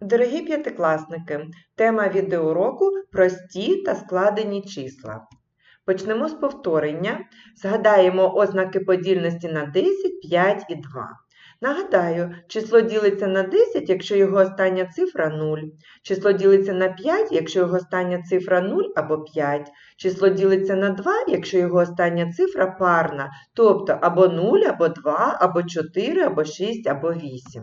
Дорогі п'ятикласники, тема відеоуроку прості та складені числа. Почнемо з повторення. Згадаємо ознаки подільності на 10, 5 і 2. Нагадаю, число ділиться на 10, якщо його остання цифра 0. Число ділиться на 5, якщо його остання цифра 0 або 5. Число ділиться на 2, якщо його остання цифра парна, тобто або 0, або 2, або 4, або 6, або 8.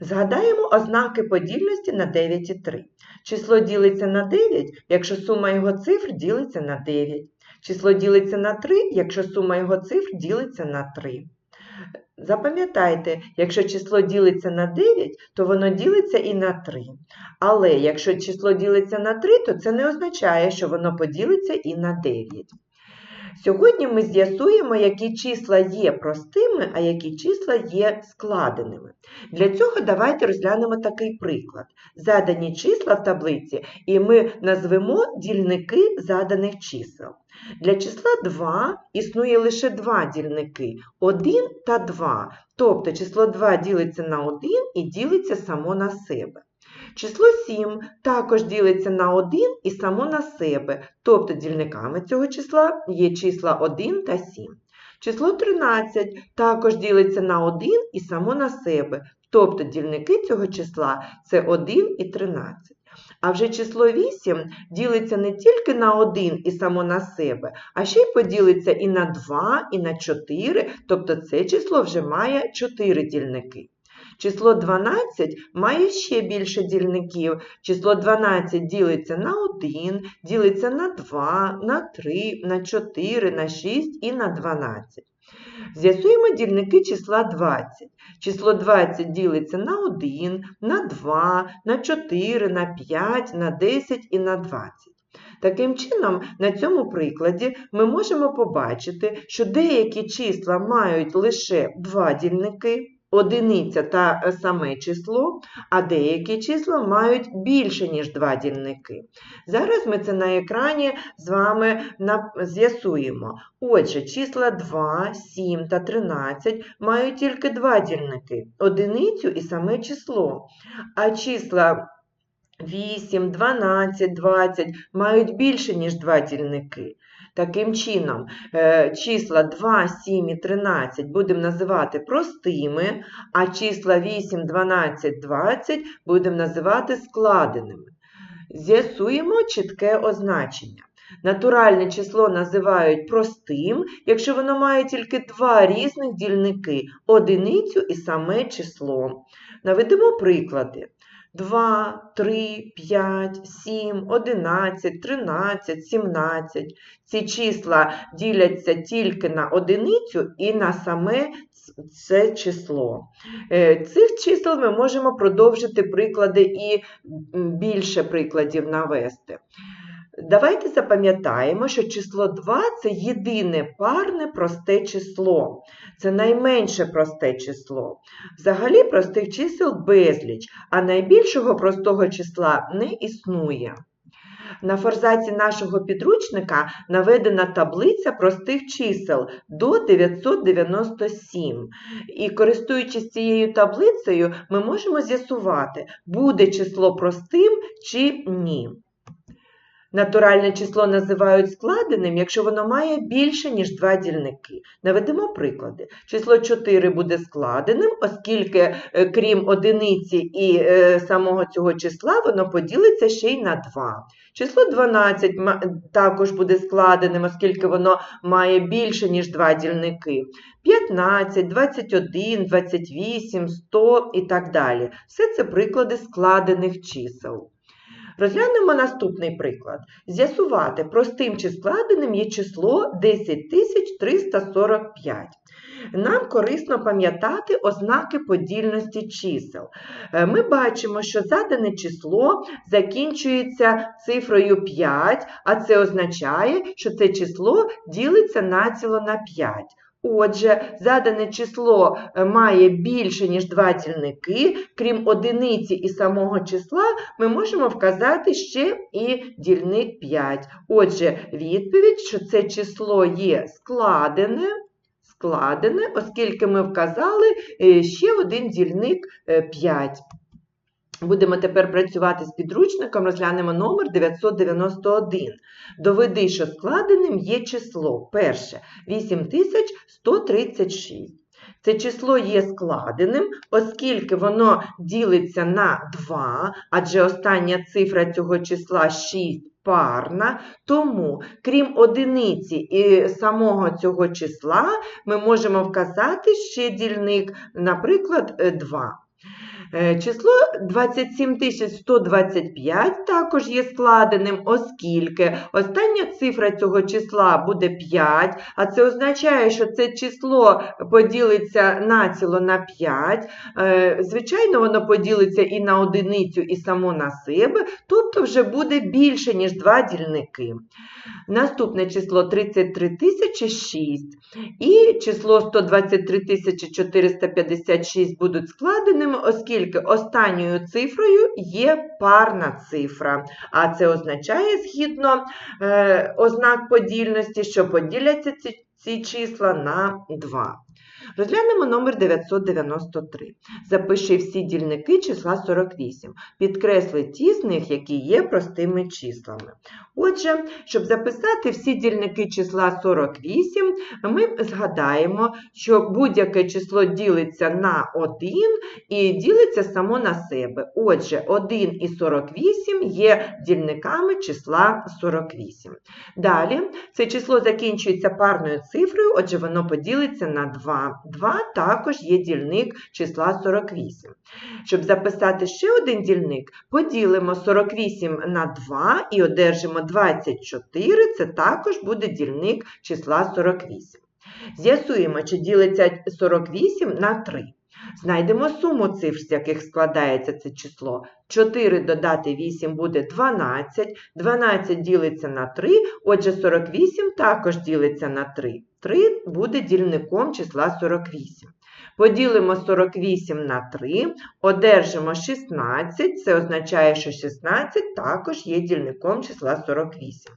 Згадаємо ознаки подільності на 9 і 3. Число ділиться на 9, якщо сума його цифр ділиться на 9. Число ділиться на 3, якщо сума його цифр ділиться на 3. Запам'ятайте, якщо число ділиться на 9, то воно ділиться і на 3. Але якщо число ділиться на 3, то це не означає, що воно поділиться і на 9. Сьогодні ми з'ясуємо, які числа є простими, а які числа є складеними. Для цього давайте розглянемо такий приклад. Задані числа в таблиці, і ми назвемо дільники заданих чисел. Для числа 2 існує лише два дільники 1 та 2. Тобто число 2 ділиться на 1 і ділиться само на себе. Число 7 також ділиться на 1 і само на себе, тобто дільниками цього числа є числа 1 та 7. Число 13 також ділиться на 1 і само на себе, тобто дільники цього числа це 1 і 13. А вже число 8 ділиться не тільки на 1 і само на себе, а ще й поділиться і на 2, і на 4, тобто це число вже має 4 дільники. Число 12 має ще більше дільників. Число 12 ділиться на 1, ділиться на 2, на 3, на 4, на 6 і на 12. З'ясуємо дільники числа 20. Число 20 ділиться на 1, на 2, на 4, на 5, на 10 і на 20. Таким чином, на цьому прикладі ми можемо побачити, що деякі числа мають лише два дільники, одиниця та саме число, а деякі числа мають більше, ніж два дільники. Зараз ми це на екрані з вами з'ясуємо. Отже, числа 2, 7 та 13 мають тільки два дільники одиницю і саме число. А числа 8, 12, 20 мають більше, ніж два дільники. Таким чином, е, числа 2, 7 і 13 будемо називати простими, а числа 8, 12, 20 будемо називати складеними. З'ясуємо чітке означення. Натуральне число називають простим, якщо воно має тільки два різних дільники одиницю і саме число. Наведемо приклади. 2, 3, 5, 7, 11, 13, 17. Ці числа діляться тільки на одиницю і на саме це число. Е, цих чисел ми можемо продовжити приклади і більше прикладів навести. Давайте запам'ятаємо, що число 2 це єдине парне просте число. Це найменше просте число. Взагалі простих чисел безліч, а найбільшого простого числа не існує. На форзаці нашого підручника наведена таблиця простих чисел до 997. І користуючись цією таблицею, ми можемо з'ясувати, буде число простим чи ні. Натуральне число називають складеним, якщо воно має більше, ніж два дільники. Наведемо приклади. Число 4 буде складеним, оскільки, е, крім одиниці і е, самого цього числа, воно поділиться ще й на 2. Число 12 також буде складеним, оскільки воно має більше, ніж два дільники. 15, 21, 28, 100 і так далі. Все це приклади складених чисел. Розглянемо наступний приклад. З'ясувати, простим чи складеним є число 10345. Нам корисно пам'ятати ознаки подільності чисел. Е, ми бачимо, що задане число закінчується цифрою 5, а це означає, що це число ділиться націло на 5. Отже, задане число е, має більше, ніж два дільники, крім одиниці і самого числа, ми можемо вказати ще і дільник 5. Отже, відповідь, що це число є складене, складене, оскільки ми вказали е, ще один дільник 5. Будемо тепер працювати з підручником, розглянемо номер 991. Доведи, що складеним є число. Перше 8136. Це число є складеним, оскільки воно ділиться на 2, адже остання цифра цього числа 6 парна. Тому, крім одиниці і самого цього числа, ми можемо вказати ще дільник, наприклад, 2. Е, число 27125 також є складеним, оскільки остання цифра цього числа буде 5, а це означає, що це число поділиться націло на 5. Е, звичайно, воно поділиться і на одиницю, і само на себе, тобто вже буде більше, ніж два дільники. Наступне число 33 006 і число 123 456 будуть складеними, оскільки останньою цифрою є парна цифра. А це означає, згідно е, ознак подільності, що поділяться ці, ці числа на 2. Розглянемо номер 993. Запиши всі дільники числа 48. Підкресли ті з них, які є простими числами. Отже, щоб записати всі дільники числа 48, ми згадаємо, що будь-яке число ділиться на 1 і ділиться само на себе. Отже, 1 і 48 є дільниками числа 48. Далі це число закінчується парною цифрою, отже, воно поділиться на 2. 2 також є дільник числа 48. Щоб записати ще один дільник, поділимо 48 на 2 і одержимо 24, це також буде дільник числа 48. З'ясуємо, чи ділиться 48 на 3. Знайдемо суму цифр, з яких складається це число. 4 додати 8 буде 12, 12 ділиться на 3, отже 48 також ділиться на 3. 3 буде дільником числа 48. Поділимо 48 на 3, одержимо 16, це означає, що 16 також є дільником числа 48.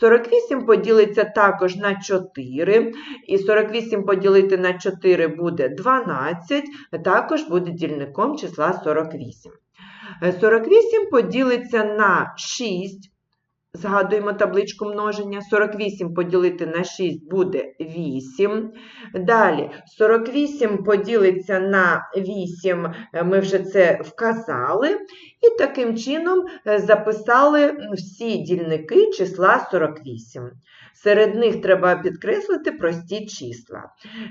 48 поділиться також на 4, і 48 поділити на 4 буде 12, також буде дільником числа 48. 48 поділиться на 6, Згадуємо табличку множення. 48 поділити на 6 буде 8. Далі 48 поділиться на 8, ми вже це вказали. І таким чином е, записали всі дільники числа 48. Серед них треба підкреслити прості числа.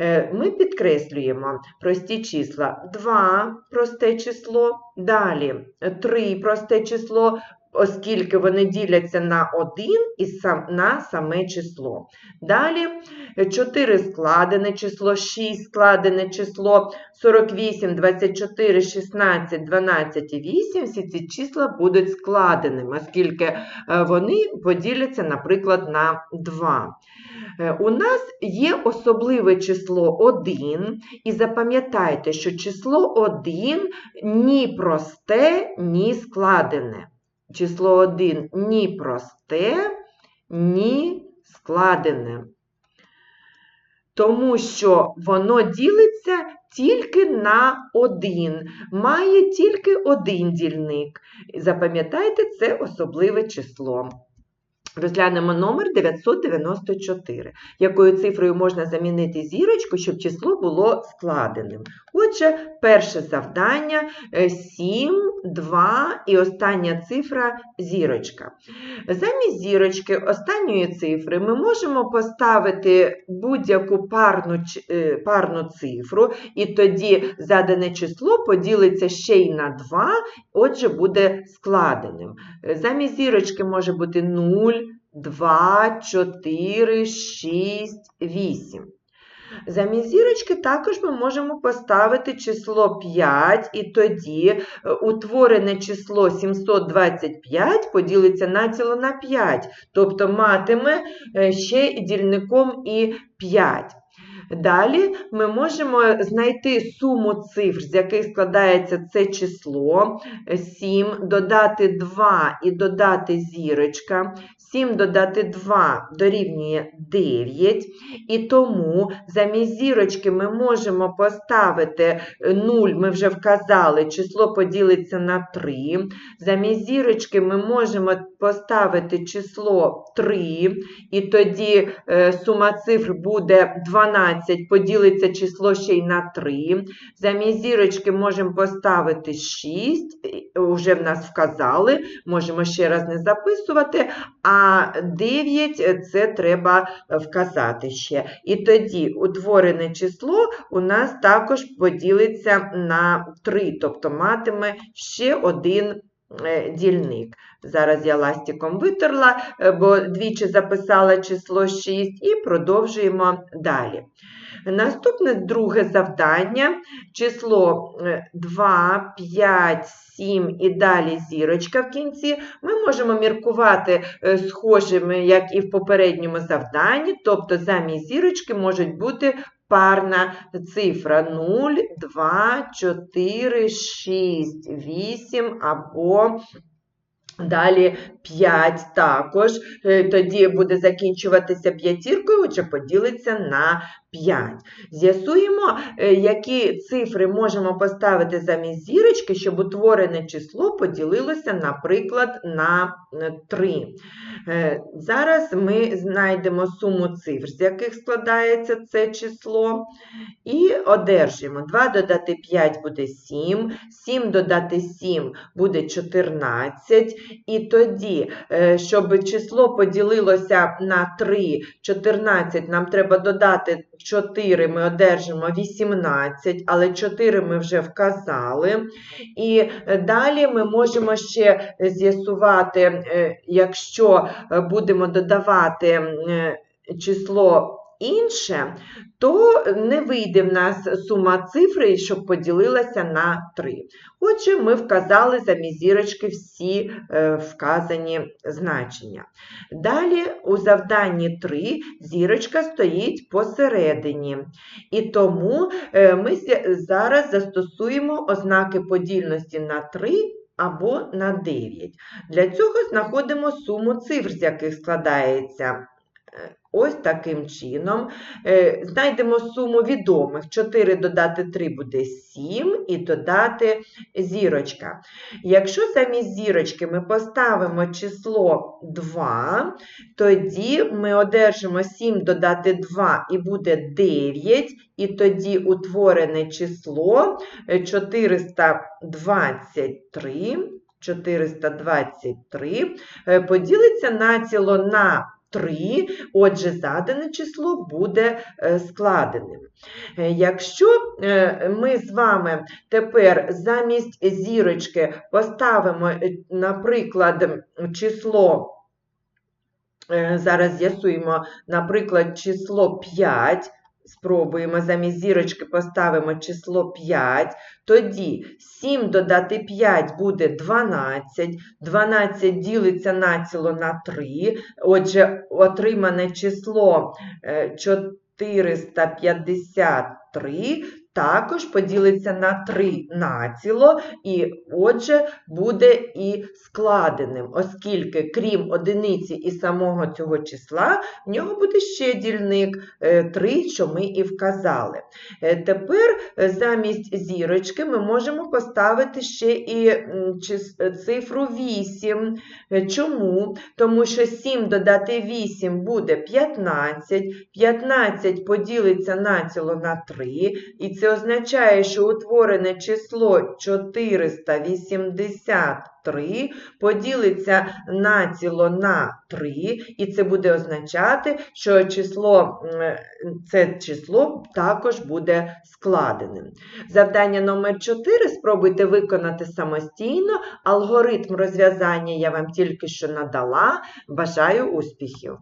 Е, ми підкреслюємо прості числа 2 просте число, далі 3 просте число, оскільки вони діляться на 1 і на саме число. Далі 4 складене число, 6 складене число, 48, 24, 16, 12 і 8, всі ці числа будуть складеними, оскільки е, вони поділяться, наприклад, на 2. Е, у нас є особливе число 1, і запам'ятайте, що число 1 ні просте, ні складене число 1 ні просте, ні складене. Тому що воно ділиться тільки на один, має тільки один дільник. Запам'ятайте, це особливе число. Розглянемо номер 994, якою цифрою можна замінити зірочку, щоб число було складеним. Отже, перше завдання 7, е, 2 і остання цифра зірочка. Замість зірочки останньої цифри ми можемо поставити будь-яку парну е, парну цифру, і тоді задане число поділиться ще й на 2, отже, буде складеним. Замість зірочки може бути 0. 2, 4, 6, 8. Замість зірочки також ми можемо поставити число 5, і тоді е, утворене число 725 поділиться націло на 5, тобто матиме е, ще дільником і 5. Далі ми можемо знайти суму цифр, з яких складається це число 7, додати 2 і додати зірочка. 7 додати 2 дорівнює 9. І тому замість зірочки ми можемо поставити 0, ми вже вказали, число поділиться на 3. Замість зірочки ми можемо поставити число 3, і тоді е, сума цифр буде 12, поділиться число ще й на 3. Замість зірочки можемо поставити 6, вже в нас вказали, можемо ще раз не записувати, а 9 це треба вказати ще. І тоді утворене число у нас також поділиться на 3, тобто матиме ще один е, дільник. Зараз я ластиком витерла, е, бо двічі записала число 6 і продовжуємо далі. Наступне друге завдання. Число 2, 5, 7 і далі зірочка в кінці. Ми можемо міркувати е, схожими, як і в попередньому завданні, тобто замість зірочки можуть бути парна цифра 0, 2, 4, 6, 8 або Далі 5 також, е, тоді буде закінчуватися п'ятіркою, отже, поділиться на 5. З'ясуємо, е, які цифри можемо поставити замість зірочки, щоб утворене число поділилося, наприклад, на 3. Е, зараз ми знайдемо суму цифр, з яких складається це число, і одержимо 2 додати 5 буде 7, 7 додати 7 буде 14. І тоді, е, щоб число поділилося на 3, 14, нам треба додати 4, ми одержимо 18, але 4 ми вже вказали. І далі ми можемо ще з'ясувати, е, якщо будемо додавати число інше, то не вийде в нас сума цифри, щоб поділилася на 3. Отже, ми вказали замість зірочки всі е, вказані значення. Далі у завданні 3 зірочка стоїть посередині. І тому е, ми зараз застосуємо ознаки подільності на 3 або на 9. Для цього знаходимо суму цифр, з яких складається Ось таким чином. Е, знайдемо суму відомих. 4 додати 3 буде 7 і додати зірочка. Якщо замість зірочки ми поставимо число 2, тоді ми одержимо 7 додати 2 і буде 9, і тоді утворене число 423. 423 е, поділиться націло на 3, отже, задане число буде е, складеним. Е, якщо е, ми з вами тепер замість зірочки поставимо, наприклад, число, зараз з'ясуємо, наприклад, число 5, Спробуємо замість зірочки поставимо число 5. Тоді 7 додати 5 буде 12. 12 ділиться націло на 3. Отже, отримане число 453 е, також поділиться на 3 націло, і, отже, буде і складеним, оскільки, крім одиниці і самого цього числа, в нього буде ще дільник 3, е, що ми і вказали. Е, тепер е, замість зірочки ми можемо поставити ще і цифру 8. Чому? Тому що 7 додати 8 буде 15, 15 поділиться націло на 3, і це це означає, що утворене число 483 поділиться націло на 3, і це буде означати, що число, це число також буде складеним. Завдання номер 4 спробуйте виконати самостійно. Алгоритм розв'язання я вам тільки що надала. Бажаю успіхів!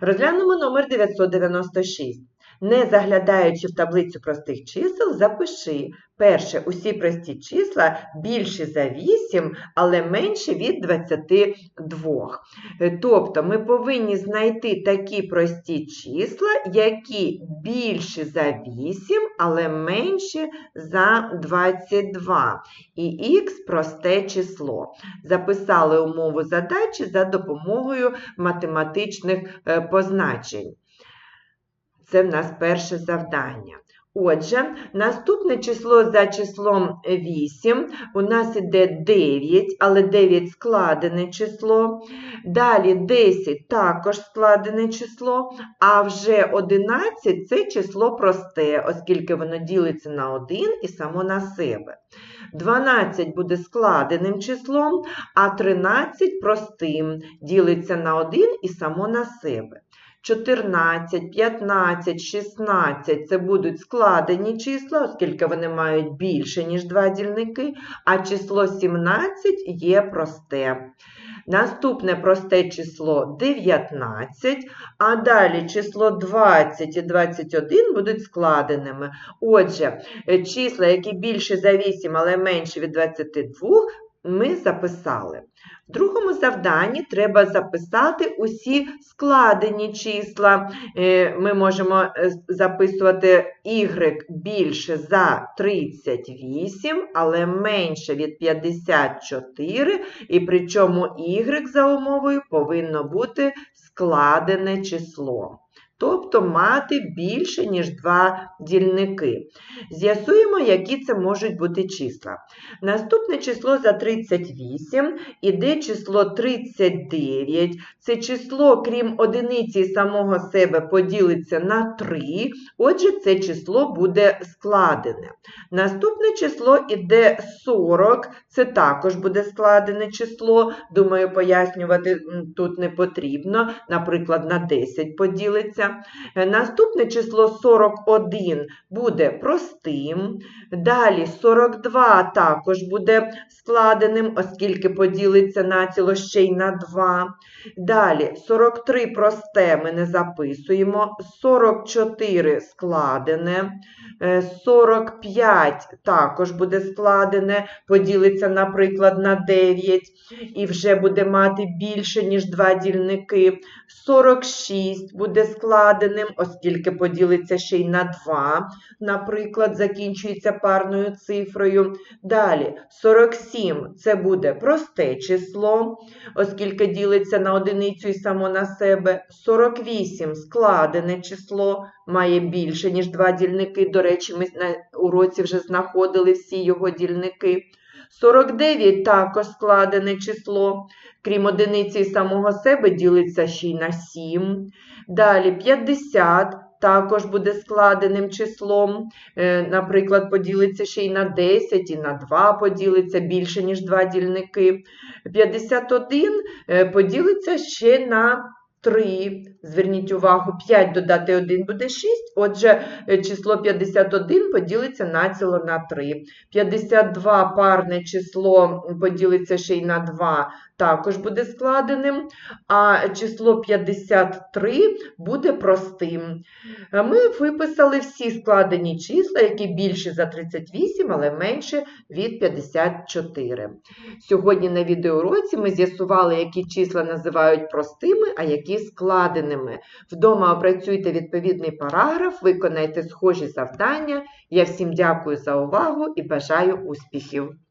Розглянемо номер 996. Не заглядаючи в таблицю простих чисел, запиши. Перше, усі прості числа більші за 8, але менші від 22. Е, Тобто ми повинні знайти такі прості числа, які більші за 8, але менші за 22. І х просте число. Записали умову задачі за допомогою математичних е, позначень. Це в нас перше завдання. Отже, наступне число за числом 8 у нас іде 9, але 9 складене число. Далі 10 також складене число, а вже 11 це число просте, оскільки воно ділиться на 1 і само на себе. 12 буде складеним числом, а 13 простим, ділиться на 1 і само на себе. 14, 15, 16 це будуть складені числа, оскільки вони мають більше, ніж два дільники, а число 17 є просте. Наступне просте число 19, а далі число 20 і 21 будуть складеними. Отже, числа, які більше за 8, але менше від 22, ми записали. В другому завданні треба записати усі складені числа. Е, Ми можемо е, записувати y більше за 38, але менше від 54, і причому y за умовою повинно бути складене число. Тобто мати більше, ніж два дільники. З'ясуємо, які це можуть бути числа. Наступне число за 38 іде число 39. Це число, крім одиниці самого себе, поділиться на 3. Отже, це число буде складене. Наступне число іде 40. Це також буде складене число. Думаю, пояснювати тут не потрібно. Наприклад, на 10 поділиться. Е, Наступне число 41 буде простим. Далі 42 також буде складеним, оскільки поділиться націло ще й на 2. Далі 43 просте ми не записуємо, 44 складене, е, 45 також буде складене, поділиться, наприклад, на 9 і вже буде мати більше, ніж два дільники. 46 буде складеним, оскільки поділиться ще й на 2, наприклад, закінчується парною цифрою. Далі 47 це буде просте число, оскільки ділиться на одиницю і само на себе. 48 складене число, має більше, ніж два дільники. До речі, ми на уроці вже знаходили всі його дільники. 49 також складене число, крім одиниці самого себе, ділиться ще й на 7. Далі 50 також буде складеним числом, Е, наприклад, поділиться ще й на 10, і на 2 поділиться більше, ніж два дільники. 51 е, поділиться ще на 3. Зверніть увагу, 5 додати 1 буде 6, отже, е, число 51 поділиться націло на 3. 52 парне число поділиться ще й на 2, також буде складеним, а число 53 буде простим. Ми виписали всі складені числа, які більші за 38, але менше від 54. Сьогодні на відеоуроці ми з'ясували, які числа називають простими, а які складеними. Вдома опрацюйте відповідний параграф, виконайте схожі завдання. Я всім дякую за увагу і бажаю успіхів!